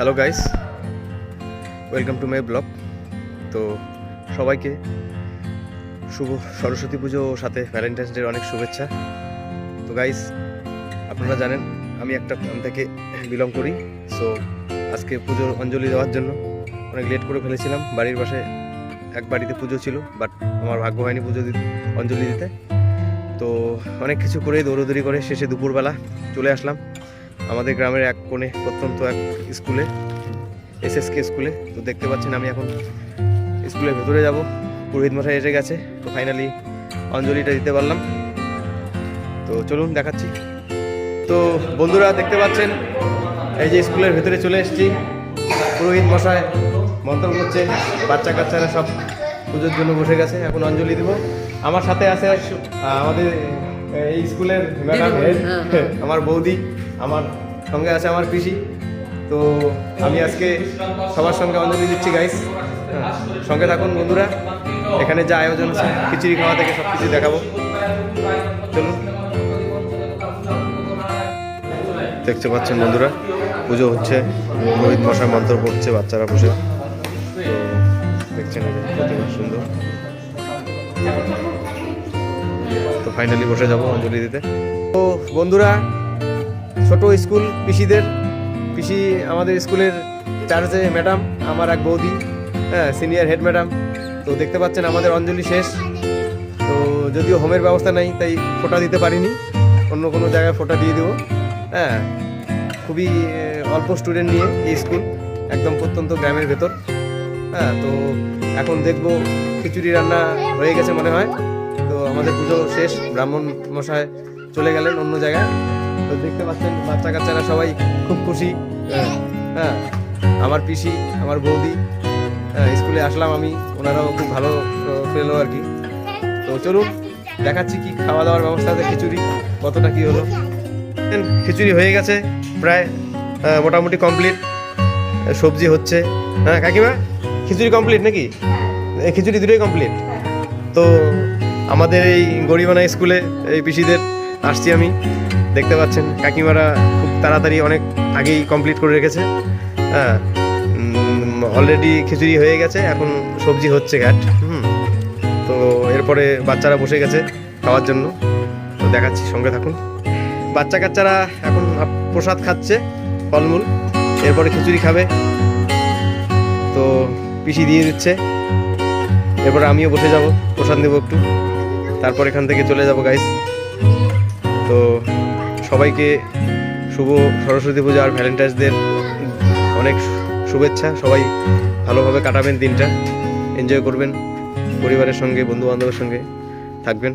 Hello guys welcome to my blog তো সবাইকে শুভ সরস্বতী পুজো সাথে ভ্যালেন্টাইন্স ডের অনেক শুভেচ্ছা। তো গাইস আপনারা জানেন, আমি একটা গ্রাম থেকে বিলং করি। সো আজকে পুজোর অঞ্জলি দেওয়ার জন্য অনেক লেট করে ফেলেছিলাম। বাড়ির পাশে এক বাড়িতে পুজো ছিল বাট আমার ভাগ্য হয়নি পুজো দিতে, অঞ্জলি দিতে। তো অনেক কিছু করে দৌড়দৌড়ি করে শেষে দুপুরবেলা চলে আসলাম। আমাদের গ্রামের এক কোণে, প্রত্যন্ত এক স্কুলে এসএসকে স্কুলে। তো দেখতে পাচ্ছেন আমি এখন স্কুলের ভেতরে যাব। পুরোহিত মশাই এসে গেছে। তো ফাইনালি অঞ্জলিটা দিতে পারলাম। তো চলুন দেখাচ্ছি। তো বন্ধুরা দেখতে পাচ্ছেন, এই যে স্কুলের ভেতরে চলে এসেছি। পুরোহিত মশাই মন্ত্র করছে, বাচ্চা কাচ্চারা সব পুজোর জন্য বসে গেছে। এখন অঞ্জলি দিব। আমার সাথে আছে আমাদের এই স্কুলের ম্যাডাম হেড আমার বৌদি আমার সঙ্গে আছে আমার পিসি। তো আমি আজকে সবার সঙ্গে অঞ্জলি দিচ্ছি গাইস সঙ্গে থাকুন বন্ধুরা। এখানে যা আয়োজন আছে খিচুড়ি খাওয়া থেকে সব কিছু দেখাবো। চলুন। দেখতে পাচ্ছেন বন্ধুরা পুজো হচ্ছে রোহিত মশাই মন্ত্র পড়ছে বাচ্চারা বসে। তো দেখছেন সুন্দর। ফাইনালি বসে যাব অঞ্জলি দিতে। তো বন্ধুরা, ছোট স্কুল পিসিদের, পিসি আমাদের স্কুলের চার্জে ম্যাডাম আমার এক বৌদি হ্যাঁ সিনিয়র হেড ম্যাডাম তো দেখতে পাচ্ছেন আমাদের অঞ্জলি শেষ। তো যদিও হোমের ব্যবস্থা নেই, তাই ফোটা দিতে পারিনি। অন্য কোনো জায়গায় ফোটা দিয়ে দেবো। হ্যাঁ খুবই অল্প স্টুডেন্ট নিয়ে এই স্কুল, একদম প্রত্যন্ত গ্রামের ভেতর। হ্যাঁ তো এখন দেখব, খিচুড়ি রান্না হয়ে গেছে মনে হয়। আমাদের পুজো শেষ ব্রাহ্মণ মশাই চলে গেলেন অন্য জায়গায়। তো দেখতে পাচ্ছেন বাচ্চা কাচ্চারা সবাই খুব খুশি। হ্যাঁ, হ্যাঁ আমার পিসি আমার বৌদি হ্যাঁ, স্কুলে আসলাম আমি ওনারাও খুব ভালো পেল আর কি। তো চলুন দেখাচ্ছি কি খাওয়া দাওয়ার ব্যবস্থা আছে খিচুড়ি কতটা কি হলো। খিচুড়ি হয়ে গেছে প্রায় মোটামুটি কমপ্লিট সবজি হচ্ছে। হ্যাঁ কাকিমা খিচুড়ি কমপ্লিট নাকি? এই খিচুড়ি দুটোই কমপ্লিট তো আমাদের এই গরিবানা স্কুলে এই পিসিদের আসছি আমি। দেখতে পাচ্ছেন, কাকিমারা খুব তাড়াতাড়ি অনেক আগেই কমপ্লিট করে রেখেছে। হ্যাঁ অলরেডি খিচুড়ি হয়ে গেছে, এখন সবজি হচ্ছে ঘ্যাট হুম, তো এরপরে বাচ্চারা বসে গেছে খাওয়ার জন্য। তো দেখাচ্ছি, সঙ্গে থাকুন। বাচ্চা কাচ্চারা এখন প্রসাদ খাচ্ছে, ফলমূল, এরপরে খিচুড়ি খাবে। তো পিসি দিয়ে দিচ্ছে। এরপরে আমিও বসে যাব, প্রসাদ নেব একটু। তারপর এখান থেকে চলে যাব গাইস তো সবাইকে শুভ সরস্বতী পূজা আর ভ্যালেন্টাইন্স ডের অনেক শুভেচ্ছা। সবাই ভালোভাবে কাটাবেন দিনটা। এনজয় করবেন পরিবারের সঙ্গে বন্ধু বান্ধবের সঙ্গে থাকবেন।